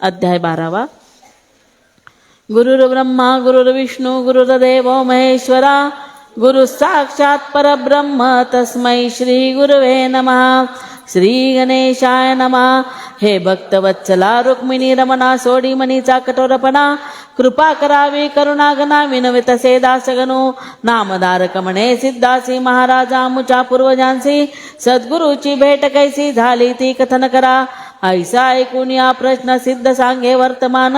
अध्याय बारावा. गुरुर्ब्रह्मा गुरुर्विष्णू गुरुर्देव महेश्वरा गुरु साक्षात परब्रह्म तस्मै श्री गुरुवे नमः. श्री गणेशाय नमः. हे भक्तवत्सला रुक्मिणी रमणा सोडी मनीचा कठोरपणा कृपा करावी करुणागना विनवितसे दासगणू नामधारक म्हणे सिद्धासी महाराजा मुच्या पूर्वजांसी सद्गुरूची भेट कैसी झाली ती कथन करा. ऐसा ऐकून या प्रश्न सिद्ध सांगे वर्तमान.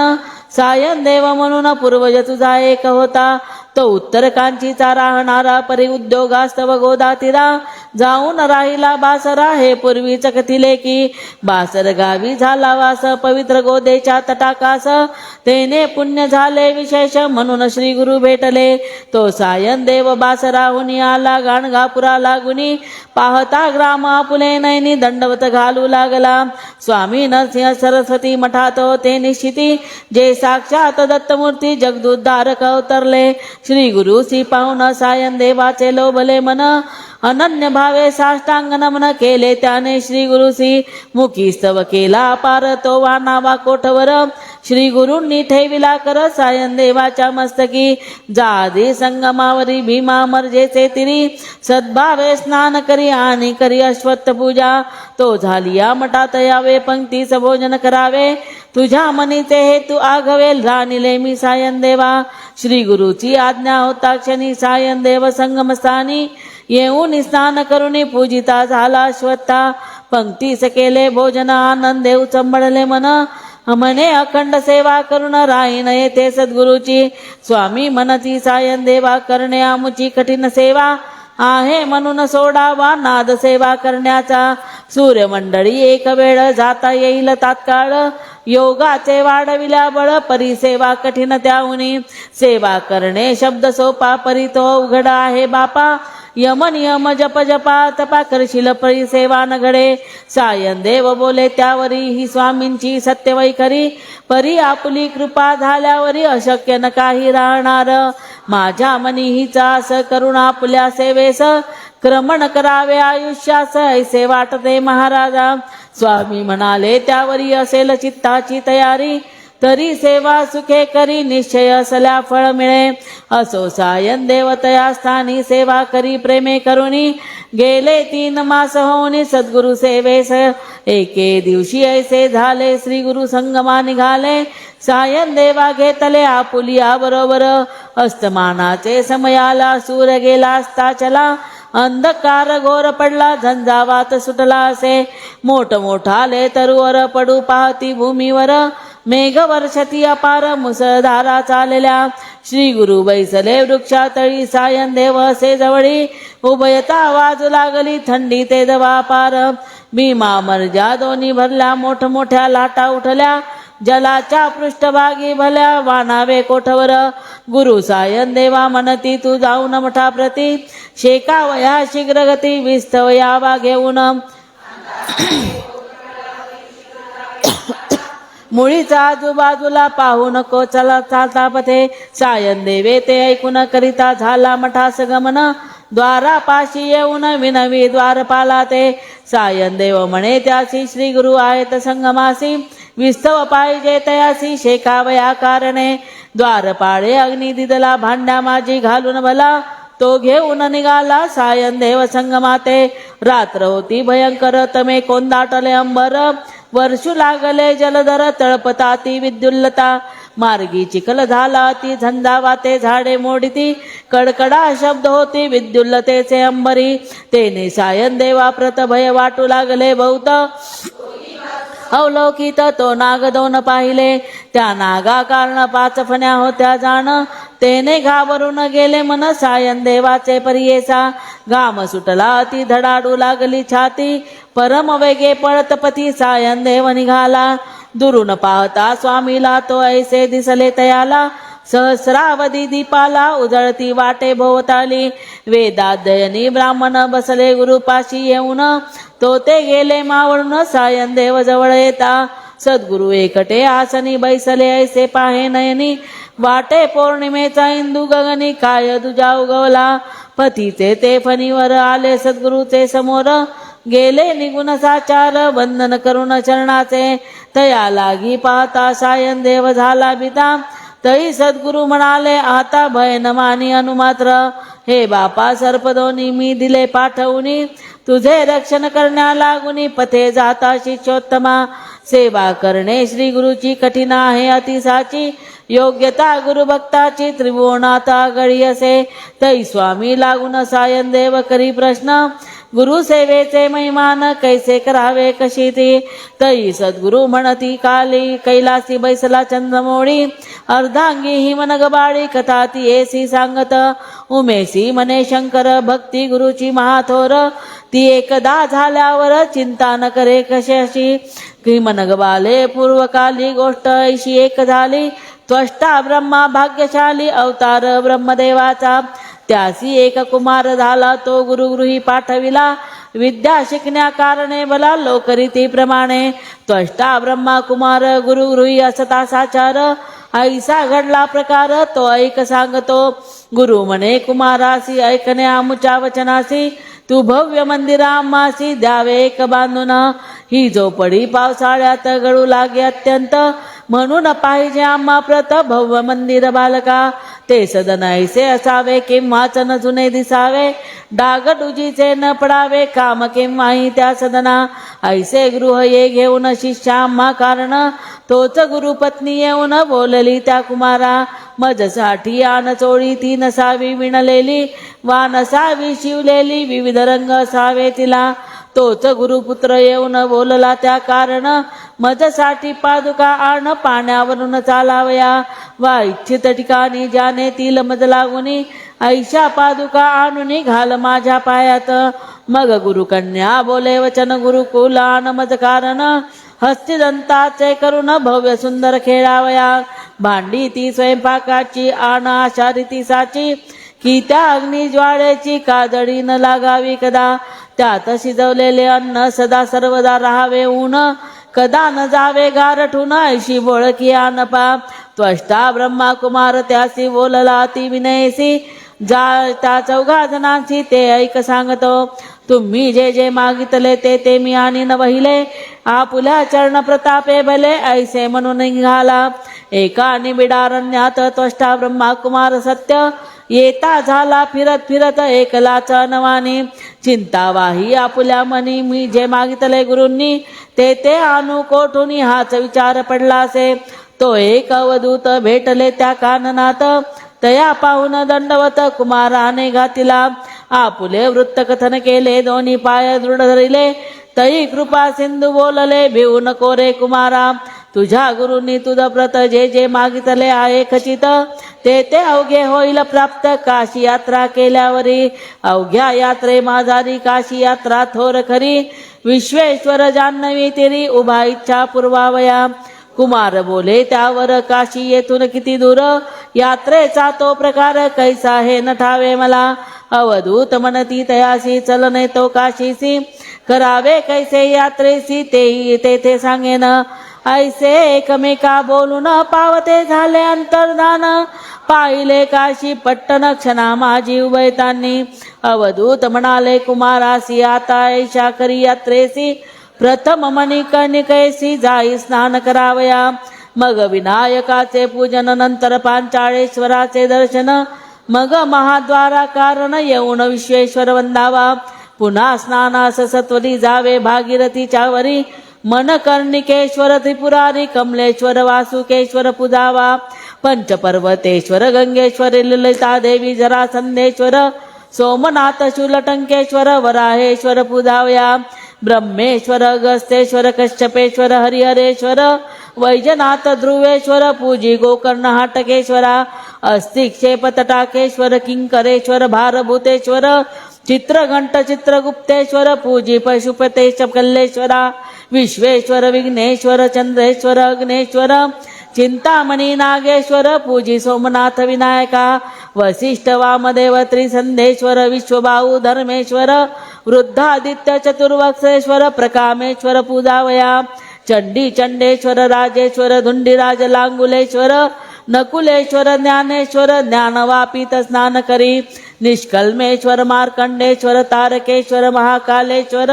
सायन देव म्हणून पूर्वज तुझा एक होता. तो उत्तर कांचीचा राहणारा परी उद्योगास्तव गोदातीरा जाऊन राहिला बासरा हे पूर्वी चकतिले की. बासर गावी झाला वास पवित्र गोदेच्या तटाकास. तेने पुण्य झाले विशेष म्हणून श्री गुरु भेटले. तो सायन देव बासराहून आला गाणगापुरा लागुनी. पाहता ग्राम आपुले नैनी दंडवत घालू लागला. स्वामी नरसिंह सरस्वती मठात ते निश्चिती. जे साक्षात दत्तमूर्ती जगदुद्धारक अवतरले. श्री गुरु श्री पाहुण सायन देवाचे लोभले मन अनन्य भावे साष्टांग नमन केले त्याने श्री गुरुसी मुखी स्तव केला पार तो वानावा कोठवर. श्री गुरूंनी ठेविला कर सायन देवाच्या मस्तकी. जादी संगमावरी भीमा मर्जेचे तिरी सद्भावे स्नान करी आणि करी अश्वत्थ पूजा. तो झाली या मठात यावे पंक्ती भोजन करावे. तुझ्या मनीचे हेतू आघवेल राणीले मी सायन देवा. श्री गुरुची आज्ञा होता क्षणी सायन देव संगमस्थानी. येऊन स्नान करुणी पूजिता झाला अश्वत्था पंक्तीस केले भोजन आनंदे चंबडले मन. म्हणे अखंड सेवा करून राहीन येथे सद्गुरूची. स्वामी मनती सायन देवा करणे आमुची कठीण सेवा. आहे म्हणून सोडावा नाद सेवा करण्याचा. सूर्यमंडळी एक वेळ जाता येईल तात्काळ. योगाचे वाढविल्या बळ परिसेवा कठीण त्याहुनी. सेवा करणे शब्द सोपा परी तो उघड आहे बापा. यम नियम जप जपा तपा करशील परी सेवा न घडे सायन देव बोले त्यावरी ही स्वामींची सत्यवैखरी. परी आपली कृपा झाल्यावरी अशक्य न काही राहणार. माझ्या मनी हिचा अस करुण आपल्या सेवेस. क्रमण करावे आयुष्यास ऐसे वाटते महाराजा. स्वामी म्हणाले त्यावरी असेल चित्ताची तयारी. तरी सेवा सुखे करी निश्चय असल्या फळ मिळे. असो सायन देवतया स्थानी सेवा करी प्रेमे करुणी. गेले तीन मास होऊनी सद्गुरु सेवेस. एके दिवशी ऐसे झाले श्री गुरु संगमा निघाले. सायन देवा घेतले आपुलिया बरोबर अस्तमानाचे समयाला सूर गेला असता चला. अंधकार घोर पडला झंझावात सुटला असे. मोठ मोठाले तरुवर पडू पाहती भूमीवर. मेघ वर्षती अपार मुसळधारा चालल्या. श्री गुरु बैसले वृक्षातळी सायन देव असे जवळी. उभयता वाजू लागली थंडी ते दवा पार. भीमा मर्जा दोन्ही भरल्या मोठमोठ्या लाटा उठल्या. जलाच्या पृष्ठभागी भल्या वानावे कोठवर. गुरु सायन देवा म्हणती तू जाऊन मठा प्रती. शेकावया शीघ्रगती विस्तवयावा घेऊन मुळीचा आजूबाजूला पाहू नको चला चालता पथे सायन देवे ते ऐकून करिता झाला मठास गमन द्वारापाशी येऊन विनवी द्वारपाला ते. सायन देव म्हणे त्यासी श्री गुरु आहेत संगमासी. विस्तव पाहिजे तयासी शेकावया कारणे. द्वारपाळे अग्नि दिदला भांड्या माझी घालून भला. तो घेऊन निघाला सायन देव संगमाते रात्र होती भयंकर तमे कोंदाटले अंबर. वर्षू लागले जलधर तळपता ती विद्युल्लता. मार्गी चिखल झाला ती झंझावाते झाडे मोडती. कडकडा शब्द होती विद्युल्लतेचे अंबरी. तेने सायन देवा प्रत भय वाटू लागले बहुत. अवलौकित तो नाग दोन पाहिले. त्या नागा कारण पाच फण्या होत्या जाण. तेने घाबरून गेले मन सायन देवाचे परियेसा. घाम सुटला ती धडाडू लागली छाती. परम वेगे पळत पती सायन देव निघाला. दुरून पाहता स्वामीला तो ऐसे दिसले तयाला. सहस्रावधी दीपाला उजळती वाटे भोवताली वेदाध्ययनी ब्राह्मण बसले गुरुपाशी येऊन. तो ते गेले मावळून सायन देव जवळ येता. सद्गुरु एकटे आसनी बैसले ऐसे पाहे नयनी. वाटे पौर्णिमेचा इंदू गगनी काय दुजा उगवला पतीचे ते फणीवर आले सद्गुरूचे समोर. गेले निगुण साचार वंदन करुण चरणाचे. तया लागी पाहता सायन देव झाला पिता तई सद्गुरु म्हणाले आता भय न मानी अनुमात्र हे बापा सर्पदोनी मी दिले पाठवूनी. तुझे रक्षण करण्या लागुनी पथे जाता शिष्योत्तमा. सेवा करणे श्री गुरुची कठीण आहे अतिसाची. योग्यता गुरुभक्ताची त्रिभुवनाता गळी असे. तै स्वामी लागून सायन देव करी प्रश्न. गुरु सेवेचे महिमान कैसे करावे कशी ती? तई सद्गुरु म्हणती काली कैलासी बैसला चंद्रमोळी अर्धांगी हिमनग गबाळी कथा ती एसी सांगत. उमेसी मने शंकर भक्ती गुरुची महाथोर. ती एकदा झाल्यावर चिंता न करे कशाशी अशी? बाले पूर्वकाली गोष्ट ऐशी एक झाली त्वष्टा ब्रह्मा भाग्यशाली अवतार ब्रह्मदेवाचा. त्यासी एक कुमार झाला तो गुरुगृही पाठविला. विद्या शिकण्या कारणे बला लोकरीतीप्रमाणे त्वष्टा ब्रह्मा कुमार गुरुगृही असता साचार ऐसा घडला प्रकार तो ऐक सांगतो. गुरु म्हणे कुमारासी ऐकण्या मुच्या वचनासी तू भव्य मंदिरामासी द्यावे एक बांधून. ही झोपडी पावसाळ्यात गळू लागे अत्यंत. म्हणून पाहिजे आम्हा प्रत भव्य मंदिर बालका. ते सदन ऐसे असावे किंवाच न जुने दिसावे डाग डुजीचे न पडावे काम केव्हाही त्या सदना। ऐसे गृह ये घेऊन शिष्या मा कारण तोच गुरुपत्नी येऊन बोलली त्या कुमारा। मजसाठी आन चोळी ती नसावी विणलेली वा नसावी शिवलेली विविध रंग असावे तिला। तोच गुरुपुत्र येऊन बोलला त्या कारण. मजसाठी पादुका आण पाण्यावरून चालावया. वा इच्छित ठिकाणी ज्याने तील मज लागुनी ऐशा पादुका आणून घाल माझ्या पायात. मग गुरुकन्या बोले वचन गुरुकुल आण मज कारण. हस्तिदंताचे करून भव्य सुंदर खेळावया. भांडी ती स्वयंपाकाची आण आशा रीतीसाची की त्या अग्नी काजळी न लागावी कदा? त्यात शिजवलेले अन्न सदा सर्वदा राहावे ऊन. कदा न जावे गारठून ऐशी बोळकी आणपा त्वष्टा ब्रह्मा कुमार त्यासी बोलला ती विनयसी. जा त्या चौघा जणांची ते ऐक सांगतो. तुम्ही जे जे मागितले ते ते मी आणि न वहिले आपुल्या चरण प्रतापे भले ऐसे म्हणून निघाला. एका निबिडारण्यात त्वष्टा ब्रह्मा कुमार सत्य. येता झाला फिरत फिरत एकलाच नवानी चिंतावाही आपुल्या मनी. मी जे मागितले गुरूंनी ते ते आणू कोठून? हाच विचार पडला असे तो एक अवधूत भेटले त्या काननात. तया पाहून दंडवत कुमाराने घातिला. आपुले वृत्त कथन केले दोन्ही पाय दृढ धरिले. तई कृपा सिंधू बोलले भिऊ नको रे कुमारा. तुझ्या गुरुनी तुझ व्रत जे जे मागितले आहे खचित ते ते अवघे होईल प्राप्त. काशी यात्रा केल्यावरी अवघ्या यात्रे माझारी काशी यात्रा थोर खरी. विश्वेश्वर जान्हवी तेरी उभा इच्छा पुरवावया. कुमार बोले त्यावर काशी येथून किती दूर? यात्रेचा तो प्रकार कैसा हे नठावे मला. अवधूत म्हणती तयासी चलने तो काशीसी करावे कैसे यात्रेसी तेही तेथे सांगेन. ऐसे एकमेका बोलून पावते झाले अंतर्धान. पाहिले काशी पट्टन क्षणा माझी उभयतांनी. अवधूत म्हणाले कुमारासी आता ऐशा करी यात्रेसी. प्रथम मणी जाई स्नान करावया. मग विनायकाचे पूजन नंतर पांचाळेश्वराचे दर्शन. मग महाद्वारा कारण येऊन विश्वेश्वर वंदावा. पुन्हा स्नानास सत्वरी जावे भागीरथीच्या वरी. मन कर्णिकेश्वर त्रिपुरारी कमलेश्वर वासुकेश्वर पूजावा पंचपर्वतेश्वर गंगेश्वर ललिता देवी जरासंधेश्वर सोमनाथ शूलटंकेश्वर वराहेश्वर पुजावया ब्रह्मेश्वर अगस्तेश्वर कश्यपेश्वर हरिहरेश्वर वैजनाथ ध्रुवेश्वर पूजी गोकर्ण हाटकेश्वरा अस्तिक्षेप तटाकेश्वर किंकरेश्वर भारभूतेश्वर चित्रघंट चित्रगुप्तेश्वर पूजी पशुपते कल्लेश्वरा विश्वेश्वर विघ्नेश्वर चंद्रेश्वर अग्नेश्वर चिंतामणी नागेश्वर पूजी सोमनाथ विनायका वसिष्ठ वामदेव त्रिसंधेश्वर विश्वबाहू धर्मेश्वर वृद्धादित्य चतुर्वक्षेश्वर प्रकामेश्वर पूजावया चंडी चंडेश्वर राजेश्वर धुंडीराज लांगुलेश्वर नकुलेश्वर ज्ञानेश्वर ज्ञानवापित स्नान करी. निष्कल्मेश्वर मार्कंडेश्वर तारकेश्वर महाकालेश्वर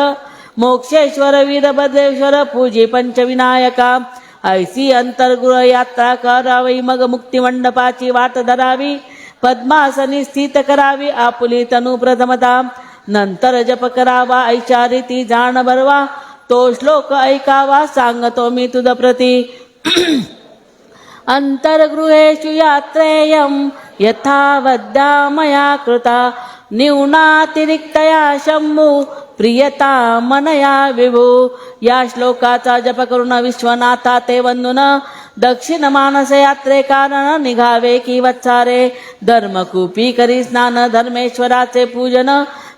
मोक्षेश्वर वीरभद्रेश्वर पूजी पंचविनायका. ऐसी अंतर्गृह यात्रा करावी मग मुक्तिमंडपाची वाट धरावी पद्मासनी स्थित करावी आपुली तनु प्रथमता. नंतर जप करावा ऐच्या रीती जाण भरवा तो श्लोक ऐकावा सांगतो मी तुझ प्रती. अन्तर्गृहेषु यात्रेयं यथावद्या मया कृता। न्यूनातिरिक्तया शंभू प्रियता मनया विभू। या श्लोकाचा जप करून विश्वनाथा ते वंदुन दक्षिण मानस यात्रे कारण निघावे की वत्सारे। धर्मकूपी करी स्नान धर्मेश्वराचे पूजन।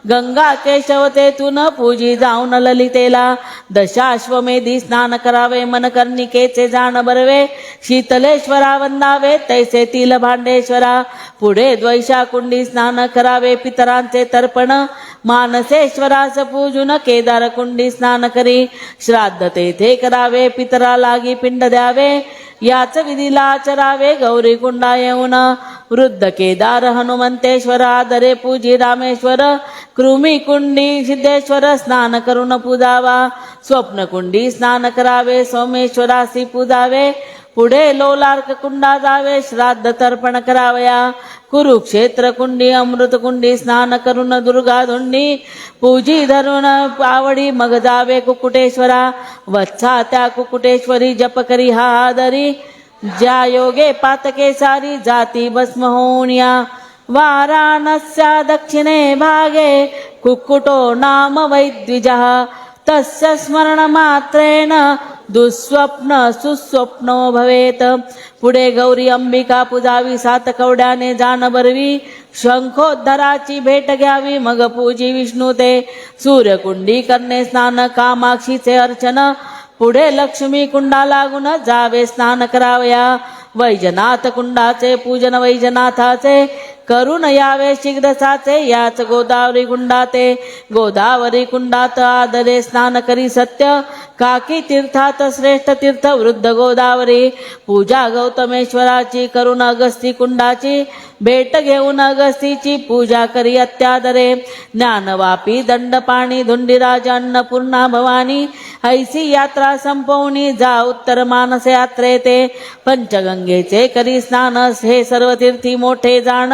गंगा केशव तेथून पूजी जाऊन ललितेला. दशाश्वमेधी स्नान करावे मन कर्णिकेचे जाण बरवे. शीतलेश्वरा वंदावे तैसे तिल भांडेश्वरा. पुढे द्वैशा कुंडी स्नान करावे पितरांचे तर्पण. मानसेश्वरास पूजून केदार कुंडी स्नान करी. श्राद्ध तेथे करावे पितरा लागी पिंड द्यावे. याच विधीला आचरावे गौरी कुंडा येऊन. वृद्ध केदार हनुमंतेश्वर आदरे पूजी रामेश्वर. कृमी कुंडी सिद्धेश्वर स्नान करून पूजावा स्वप्न कुंडी स्नान करावे सोमेश्वरासी पूजावे पुढे लोलार्क कुंडा जावे श्राद्ध तर्पण करावया कुरुक्षेत्र कुंडी अमृत कुंडी स्नान करून दुर्गा धुंडी पूजी धरून आवडी मग जावे कुकुटेश्वरा वत्सा त्या कुकुटेश्वरी जप करी हा आदरी ज्या योगे पातके सारी जाती भस्म होऊनिया वाराणस्या दक्षिणे भागे कुक्कुटो नाम वैद्विजः। तस्य स्मरणमात्रेण दुःस्वप्न सुस्वप्नो भवेत। पुढे गौरी अंबिका पूजावी सात कवड्याने जाण बरवी शंखोद्धराची भेट घ्यावी मग पूजी विष्णू ते। सूर्यकुंडी करणे स्नान कामाक्षीचे अर्चन। पुढे लक्ष्मी कुंडा लागून जावे स्नान करावया। वैजनाथ कुंडाचे पूजन वैजनाथाचे करून यावे शीघ्रसाचे याच गोदावरी गुंडाते. गोदावरी कुंडात आदरे स्नान करी सत्य काकी तीर्थात श्रेष्ठ तीर्थ वृद्ध गोदावरी. पूजा गौतमेश्वराची करून अगस्ती कुंडाची भेट घेऊन अगस्तीची पूजा करी अत्यादरे. ज्ञानवापी दंडपाणी धुंडीराज अन्नपूर्णा भवानी ऐसी यात्रा संपवणी जा उत्तर मानस यात्रेते. पंचगंगेचे करी स्नान हे सर्व तीर्थी मोठे जाण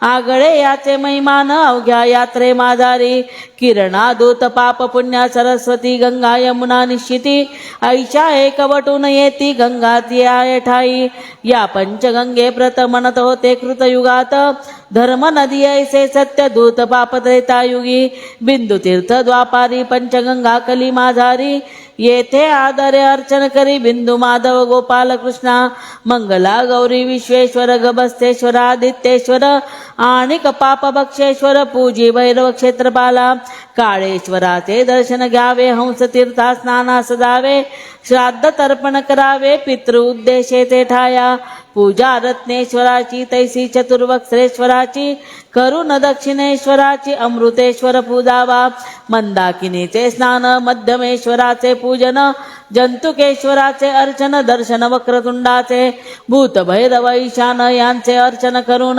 आगळे याचे महिमान अवघ्या यात्रे माजारी. किरणा दूत पाप पुण्या सरस्वती गंगा यमुना निश्चिती. ऐशा एकवटून येती गंगा ती ठाई. या पंचगंगे प्रत म्हणत होते कृतयुगात. धर्म नदी ऐसे सत्य दूत पाप त्रेतायुगी बिंदू तीर्थ द्वापारी पंचगंगा कली माझारी येथे आदरे अर्चन करी बिंदू माधव गोपाल कृष्णा. मंगला गौरी विश्वेश्वर गबस्थेश्वर आदित्येश्वर. आणि पाप भक्षेश्वर पूजी भैरव क्षेत्रपाला। काळेश्वराचे दर्शन घ्यावे हंस तीर्था स्नानास जावे श्राद्ध तर्पण करावे पितृ उद्देशेचे ठाया। पूजा रत्नेश्वराची तैसी चतुर्वक्सेश्वराची करुण दक्षिणेश्वराची अमृतेश्वर पूजावा। मंदाकिनीचे स्नान मध्यमेश्वराचे पूजन जंतुकेश्वराचे अर्चन दर्शन वक्रतुंडाचे। भूतभैरव ईशान यांचे अर्चन करून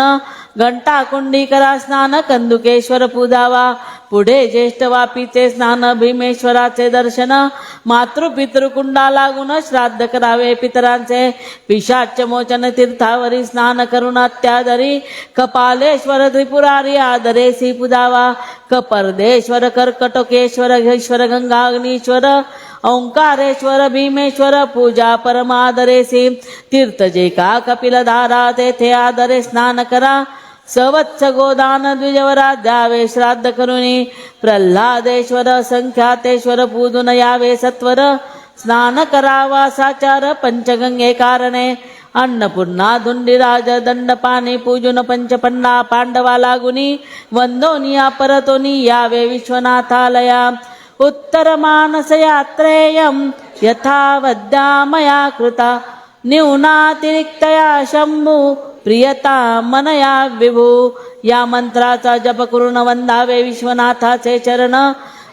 घंटा कुंडी करा स्नान कंदुकेश्वर पूजावा. पुढे ज्येष्ठ वापीचे स्नान भीमेश्वराचे दर्शन. मातृपितृकुंडा लागून श्राद्ध करावे पितरांचे. पिशाच मोचन तीर्थावरी स्नान करून अत्यादरी. कपालेश्वर त्रिपुरारी आदरेसी पुजावा. कपर्देश्वर कर्कटकेश्वर ईश्वर गंगाग्नीश्वर. ओंकारेश्वर भीमेश्वर पूजा परमादरेसी. तीर्थ जे का कपिलधारा तेथे आदरे स्नान करा. सवत्स गोदान द्विजवरा द्यावे श्राद्ध करुणी प्रल्हादेश्वर संख्यातेश्वर पूजून यावे सत्वर स्नान करावा साचार पंचगंगे कारणे अन्नपूर्णा धुंडीराज दंडपाणी पूजून पंचपन्ना पांडवा लागुनी वंदोनिया परतोनी यावे विश्वनाथालया. उत्तरमानसयात्रेयं यथावद्या मया कृता. न्यूनातिरिक्तया शंभू प्रियता मनया विभू। या मंत्राचा जप करून वंदावे विश्वनाथाचे चरण।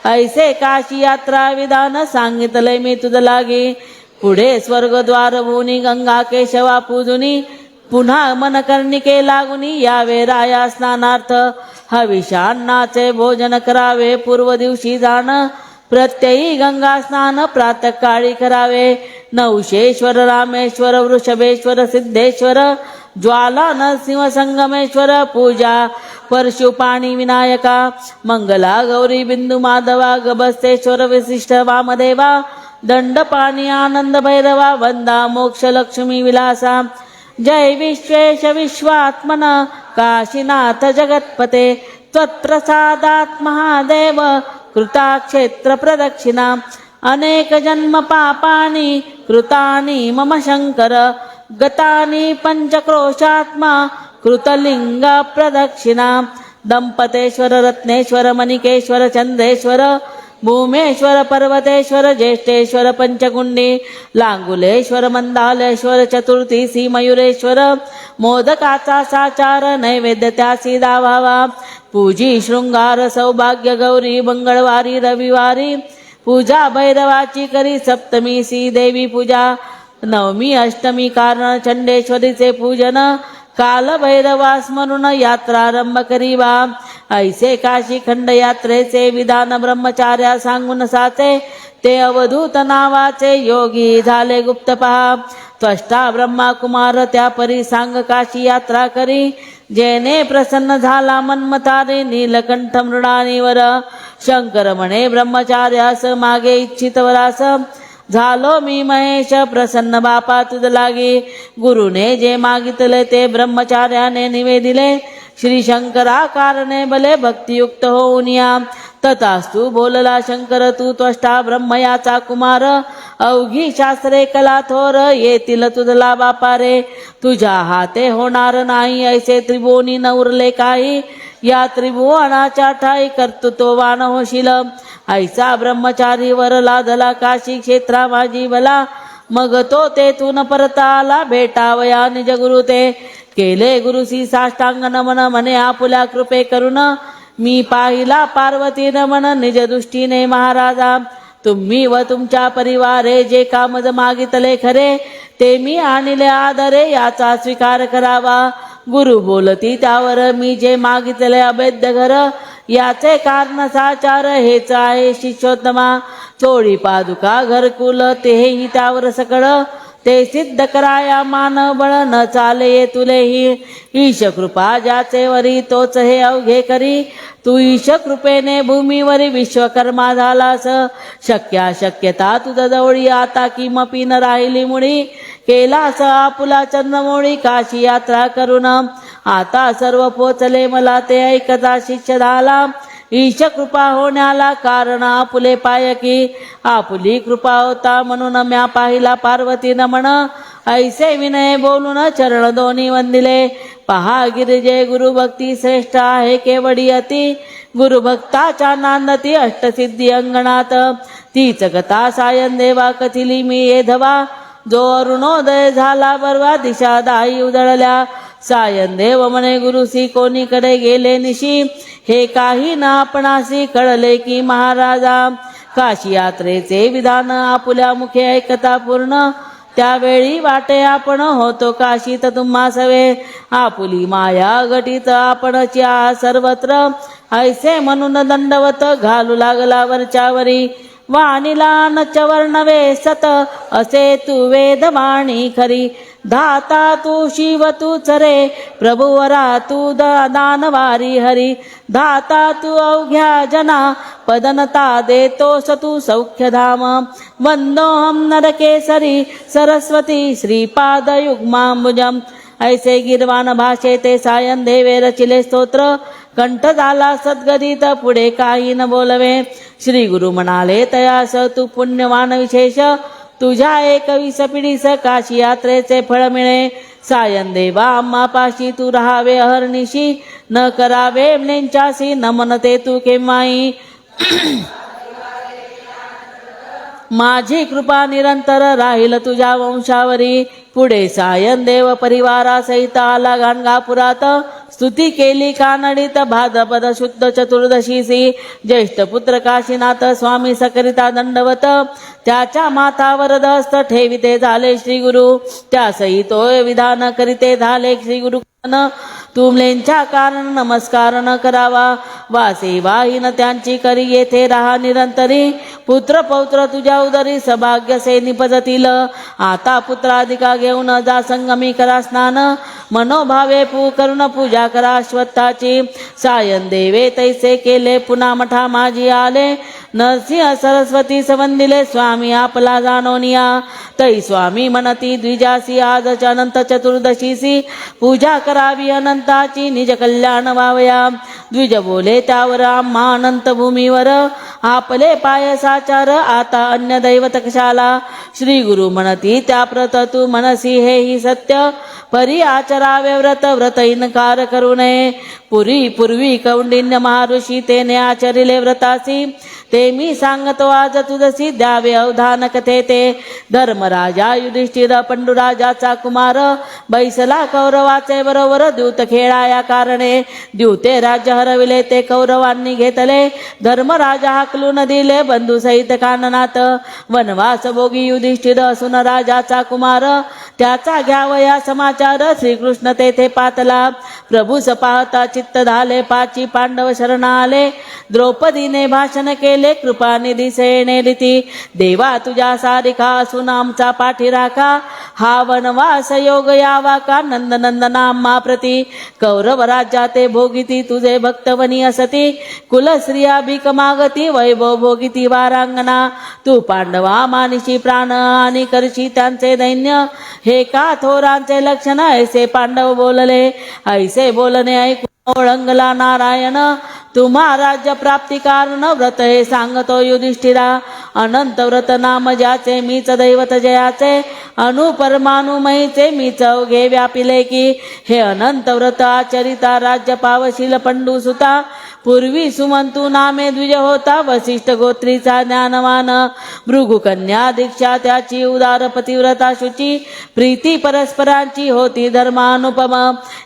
ऐसे काशी यात्रा विधान सांगितले मी तुझ लागी। पुढे स्वर्गद्वार भूनी गंगा केशवा पूजुनी पुन्हा मनकर्णिके लागुनी यावे राया स्नानार्थ। हविषान्नाचे भोजन करावे पूर्व दिवशी जाण। प्रत्ययी गंगा स्नान प्रातकाळी करावे। नवशेश्वर रामेश्वर वृषभेश्वर सिद्धेश्वर ज्वाला नरसिंह संगमेश्वर पूजा परशुपाणी विनायका मंगला गौरी बिंदू माधवा गबस्तेश्वर विशिष्ट वामदेवा दंडपाणी आनंद भैरवा वंदा मोक्ष लक्ष्मी विलासा जय विश्वेश विश्वात्मन काशीनाथ जगत्पते त्वत्प्रसादात् महादेव कृता क्षेत्र प्रदक्षिणा अनेक जन्म कृतानि मम शंकर गतानि पञ्चक्रोशात्मा कृतलिङ्गप्रदक्षिणा प्रदक्षिणा दंपतेश्वर रत्नेश्वर मणिकेश्वर चन्द्रेश्वर भूमेश्वर पर्वतेश्वर ज्येष्ठेश्वर पंचकुंडी लाङ्गुलेश्वर मन्दालेश्वर चतुर्थी सीमयुरेश्वर मोदकाचा साचार नैवेद्य त्यासी दावावा पूजी शृङ्गार सौभाग्य गौरी मंगळवारी रविवारी पूजा भैरवाची करी सप्तमी सी देवी पूजा. नवमी अष्टमी कारण चंडेश्वरीचे पूजन. काल भैरवास म्हणून यात्रारंभ करीवा. ऐसे काशी खंड यात्रेचे विधान ब्रह्मचार्या सांगून साचे. ते अवधूत नावाचे योगी झाले गुप्त पहा. त्वष्टा ब्रह्मा कुमार त्या परी सांग काशी यात्रा करी. जेने प्रसन्न झाला मन्मतारे नीलकंठ मृडानीवर शंकर म्हणे ब्रह्मचार्यास मागे इच्छित वरास झालो मी महेश प्रसन्न बापा तुझ लागी गुरुने जे मागितले ते ब्रह्मचार्याने निवेदिले। श्री शंकरा कारणे भले भक्तियुक्त होऊन या। तथास्तु बोलला शंकर तू त्वष्टा ब्रह्मयाचा कुमार। अवघी शास्त्रे कला थोर येतील तुझला बापा रे तुझ्या हाते होणार नाही ऐसे त्रिभुवनी न उरले काही। या त्रिभुवनाच्या ठाई कर्तृत्ववान होशील ऐसा ब्रह्मचारी वर लादला काशी क्षेत्रा माझी भला. मग तो तेथून परताला भेटावया निज गुरु ते. केले गुरुसी साष्टांग नमन म्हणे आपुल्या कृपे करून मी पाहिला पार्वती नमन निज दृष्टीने महाराजा. तुम्ही व तुमच्या परिवारे जे कामज मागितले खरे ते मी आणले आदरे याचा स्वीकार करावा. गुरु बोलती त्यावर मी जे मागितले अभेद्य घर याचे कारण साचार हेच आहे शिष्योत्तमा. चोळी पादुका घरकुल तेही त्यावर सकळ ते सिद्ध कराया मान बळ न चाले तुलेही. ईश कृपा ज्याचे वरी तोच हे अवघे करी. तू ईश कृपेने भूमीवरी विश्वकर्मा झालास. शक्या शक्यता तुझ जवळी आता किमपी न राहिली मुळी केलास आपुला चंद्रमोळी काशी यात्रा करून. आता सर्व पोचले मला ते ऐकता शिष्य झाला. ईश कृपा होण्याला कारण आपुले पायकी आपुली कृपा होता म्हणून म्या पाहिला पार्वती नमन. ऐसे विनय बोलून चरण दोन्ही वंदिले. पहा गिरिजे गुरुभक्ती श्रेष्ठ आहे केवडी अति. गुरुभक्ताच्या नांदती अष्टसिद्धी अंगणात. तीच कथा सायन देवा कथिली मी येधवा. जो अरुणोदय झाला बरवा दिशा दाई उजळल्या सायन देव म्हणे गुरुसी कोणीकडे गेले निशी? हे काही ना आपणासी कळले की महाराजा. काशी यात्रेचे विधान आपुल्या मुखे ऐकता पूर्ण. त्यावेळी वाटे आपण होतो काशीत तुम्हा सवे. आपुली माया घटित आपणची सर्वत्र. ऐसे म्हणून दंडवत घालू लागला वरच्यावरी. वाणीला नचवर्णवे सत असे तू वेदवाणी खरी. धाता तू शिव तू चरे प्रभुवरा तू दानवारी हरी. धाता तू अवघ्या जना पदनता देतोस तू सौख्यधाम. वंदोहम नरकेसरी सरस्वती श्रीपाद युग्मांबुजम ऐसे गिरवान भाषे ते सायन देवे रचिले स्तोत्र. कंठ झाला सद्गदित पुढे काही न बोलवे. श्री गुरु म्हणाले तयास तू पुण्यवान विशेष. तुझ्या एक वीस पिढीस काशी यात्रेचे फळ मिळे. सायन देवा आम्हापाशी तू राहावे अहर्निशी. न करावे नेंच्यासी नमनते तू केम्माई माझी कृपा निरंतर राहील तुझ्या वंशावरी. पुढे सायन देव परिवारासहित आला गाणगापुरात. स्तुती केली कानडीत भाद्रपद शुद्ध चतुर्दशीसी ज्येष्ठ पुत्र काशीनाथ स्वामी सकरिता दंडवत त्याच्या माथावर दस्त ठेविते झाले श्री गुरु त्यासही तो विधान करीते झाले श्री गुरु न तुमलेंच्या कारण नमस्कार न करावा. वा वाहिन त्यांची करी येथे राहा निरंतरी. पुत्र पौत्र तुझ्या उदरी सभाग्य से निपजतील. आता पुत्राधिका घेऊन जा संगमी करा स्नान. मनोभावे पू करून पूजा करा अश्वत्थाची सायन देवे तैसे केले पुन्हा मठा माझी आले. नरसिंह सरस्वती संबंधिले स्वामी आपला जाणोनिया. तै स्वामी म्हणती द्विजासी आजच्या अनंत चतुर्दशीसी पूजा करावी अनंताची निज कल्याण वावया. द्विज बोले त्यावर आम्हा अनंत भूमीवर. आपले पाय साचार आता अन्य दैवत कशाला? श्री गुरु म्हणती त्या तू मन मनसी हे ही सत्य. परी आचरावे व्रत व्रत इनकार करू नये. पुरी पूर्वी कौंडिन्य महाऋषी तेने आचरिले व्रतासी. ते मी सांगतो आज तुझसी द्यावे अवधान कथे ते धर्मराजा युधिष्ठिर पंडुराजाचा कुमार. बैसला कौरवाचे बरोबर द्यूत खेळाया कारणे. द्यूते राज्य हरविले ते कौरवांनी घेतले. धर्मराजा हाकलून दिले बंधू सहित काननात. वनवास भोगी युधिष्ठिर असून राजाचा कुमार. त्याचा घ्यावया समाचार श्रीकृष्ण तेथे पातला. प्रभू पाहता चित्त झाले पाची पांडव शरण आले द्रौपदीने भाषण केले कृपानिधी सेने रीती. देवा तुझ्या सारिका असून आमचा पाठीराखा हा वनवास योग यावा का? नंद नंदना प्रती. कौरव राज्या ते भोगिती तुझे भक्तवनी असती. कुलश्रिया भीक मागती वैभव भोगिती वारांगणा. तू पांडवा मानिशी प्राण आणि करशी त्यांचे दैन्य. हे का थोरांचे लक्षण? ऐसे पांडव बोलले. ऐसे बोलणे ऐकून ओळंगला नारायण. तुम्हा राज्य प्राप्ती कारण व्रत हे सांगतो युधिष्ठिरा। अनंत व्रत नाम ज्याचे मीच दैवत जयाचे। अनुपरमानुमयीचे मी चौघे व्यापिले की। हे अनंत व्रत आचरिता राज्य पावशील पंडू सुता पूर्वी सुमंतू नामे द्विज होता वसिष्ठ गोत्रीचा ज्ञानवान। भृगु कन्या दीक्षा त्याची उदार पतिव्रता शुची प्रीती परस्परांची होती धर्मानुपम।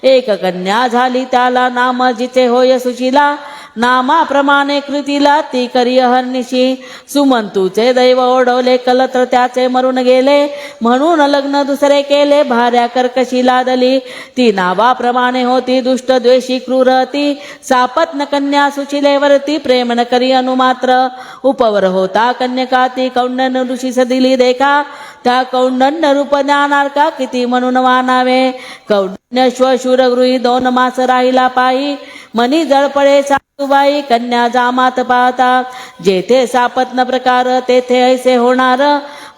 एक कन्या झाली त्याला नाम जिचे होय सुशीला। नामाप्रमाणे कृतीला ती करी हरनिशी सुमंतूचे दैव ओढवले कलत्र त्याचे मरून गेले। म्हणून लग्न दुसरे केले भार्या कर्कशी लादली ती नावाप्रमाणे होती दुष्ट द्वेषी क्रूर ती सापत्न कन्या सुशिलेवरती प्रेम न करी अनुमात्र उपवर होता कन्यका ती कौंडन ऋषी दिली देखा त्या कौंडन्य रूप ज्ञानार्का किती म्हणून वानावे कौंड न गृही दोन मास राहिला पायी. मनी जळपळे सासूबाई कन्या जामात पाहता. जेथे सापत्न प्रकार तेथे ऐसे होणार.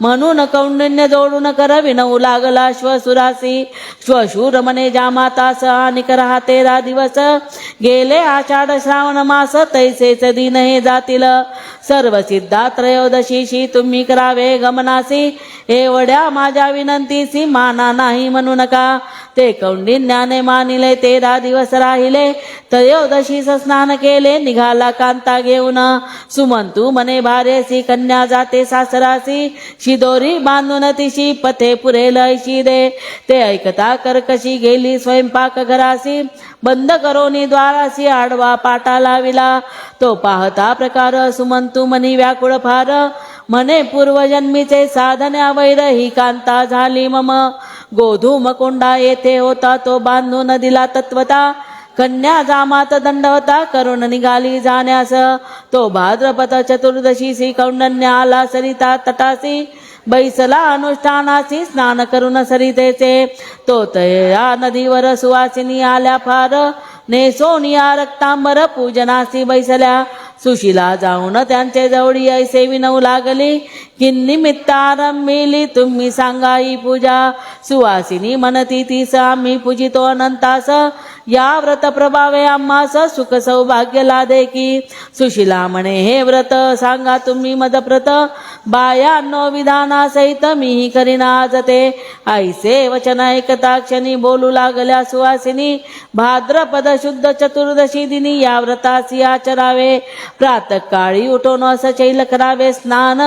म्हणून कौंडिन्य जोडून कर विनवू लागला श्वसुरासी. श्वशूर मने जामातास आणि करा तेरा दिवस. गेले आषाढ श्रावण मास तैसेच दिन हे जातील. सर्व सिद्धा त्रयोदशीशी तुम्ही करावे गमनासी. एवढ्या माझ्या विनंतीसी माना नाही म्हणू नका. ते कौंड कौंडिन्याने मानिले तेरा दिवस राहिले. त्रयोदशीस स्नान केले निघाला कांता घेऊन. सुमंतू मने भारेसी कन्या जाते सासरासी. शिदोरी बांधून तिशी पथे पुरेल ऐशी दे. ते ऐकता कर्कशी गेली स्वयंपाक घरासी. बंद करोनी द्वारासी आडवा पाटा लाविला. तो पाहता प्रकार सुमंतू मनी व्याकुळ फार. म्हणे पूर्वजन्मीचे साधन अवैर ही कांता झाली मम. गोधूम कोंडा येथे होता तो बांधून दिला तत्वता. कन्या जामात दंडवता करून निघाली जाण्यास. तो भाद्रपद चतुर्दशी सी कौंडन्य आला सरिता तटासी. बैसला अनुष्ठानासी स्नान करून सरितेचे. तो तया नदीवर सुवासिनी आल्या फार. नेसोनिया रक्तांबर पूजनासी बैसल्या. सुशिला जाऊन त्यांचे जवळी ऐसे विनवू लागली. किन्निमित्तारंभिली तुम्ही सांगा ही पूजा. सुवासिनी म्हणती तीस आम्ही पूजितो अनंतास. या व्रत प्रभावे आम्हास सुख सौभाग्य लादे की सुशिला म्हणे हे व्रत सांगा तुम्ही मदप्रत. बायांनो विधानासहित मीही करीन आज ते. ऐसे वचन ऐकता क्षणी बोलू लागल्या सुवासिनी भाद्रपद शुद्ध चतुर्दशी दिनी या व्रतासी आचरावे. प्रातकाळी उठून सचैल करावे स्नान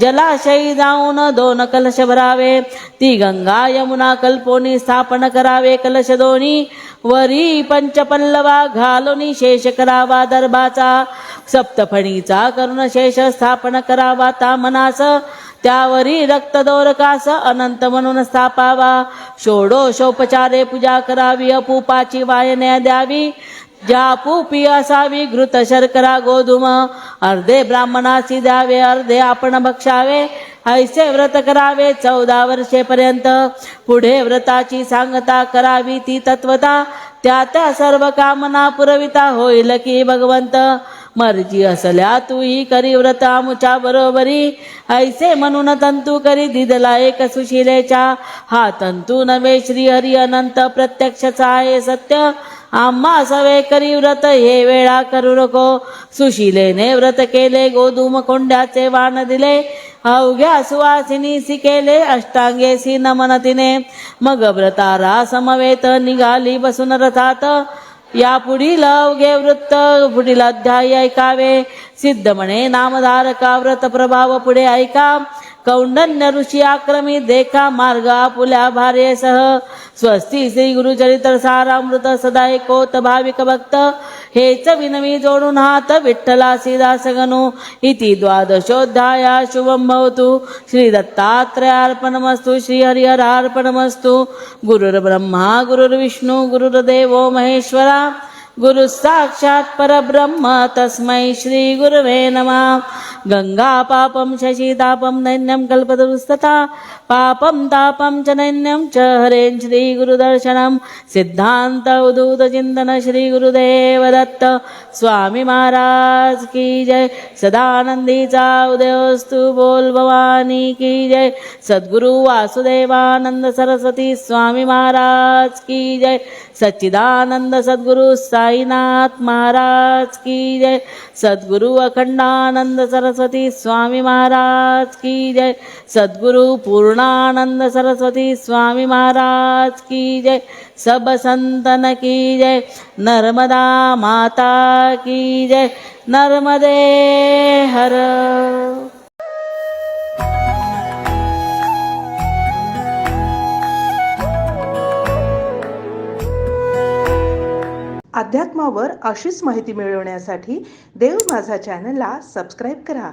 जलाशयी जाऊन दोन कलश भरावे. ती गंगा यमुना कल्पोनी स्थापन करावे कलश दोन्ही. वरी पंचपल्लवा घालोनी शेष करावा दर्भाचा सप्तफणीचा करुण शेष स्थापन करावा ता मनास त्यावरी रक्तदोरकास अनंत म्हणून स्थापावा. षोडोषोपचारे पूजा करावी अपूपाची वायने द्यावी. ज्यापू पुपी असावी घृत शर्करा गोधूम. अर्धे ब्राह्मणासी द्यावे अर्धे आपण भक्षावे. ऐसे व्रत करावे चौदा वर्षेपर्यंत. पुढे व्रताची सांगता करावी ती तत्वता. त्या त्या सर्व कामना पुरविता होईल की भगवंत. मर्जी असल्या तू ही करी व्रत आमुच्या बरोबरी. ऐसे म्हणून तंतू करी दिदला एक सुशिलेच्या हा तंतू नव्हे श्रीहरी अनंत प्रत्यक्षचा आहे सत्य. आम्हा सवे करी व्रत हे वेळा करू नको. सुशिलेने व्रत केले गोधूम कोंड्याचे वाण दिले. अवघ्या सुवासिनीसी केले अष्टांगेसी नमन तिने. मग व्रतारा समवेत निघाली बसून रथात. या पुढील अवघे वृत्त पुढील अध्याय ऐकावे. सिद्ध म्हणे नामधारका व्रत प्रभाव पुढे ऐका. कौंडन्य ऋषी आक्रमी देखा मार्ग आपुल्या भार्येसह स्वस्ती श्री गुरुचरित्र सारामृत सदा एकोत भाविक भक्त. हेच विनवी जोडून हात विठ्ठला सीदासगनु. इति द्वादशोध्याया शुभं भवतु. श्री दत्तात्रयार्पणमस्तु श्री हरिहरार्पणमस्तु. गुरुर्ब्रह्मा गुरुर्विष्णु गुरुर्देवो महेश्वरा. गुरु साक्षात् परब्रह्म तस्मै श्री गुरवे नमः। गंगा शशितापं दैन्यं कल्पतरुस्तथा पापं तापं च नैन्यं च हरेन् श्रीगुरुदर्शनं। सिद्धान्त उदूतचिन्तन श्रीगुरुदेवदत्त। श्री स्वामी महाराज की जय। सदानंदीचा उदयोस्तु बोल भवानी की जय। सद्गुरु वासुदेवानंद सरस्वती स्वामी महाराज की जय। सच्चिदानंद सद्गुरु साईनाथ महाराज की जय। सद्गुरु अखंडानंद सरस्वती स्वामी महाराज की जय। सद्गुरु पूर्णानंद सरस्वती स्वामी महाराज की जय। सब संतन की जय। नर्मदा माता की जय। नर्मदे हर। अध्यात्मावर अशीच माहिती मिळवण्यासाठी देव माझा चॅनलला सबस्क्राईब करा.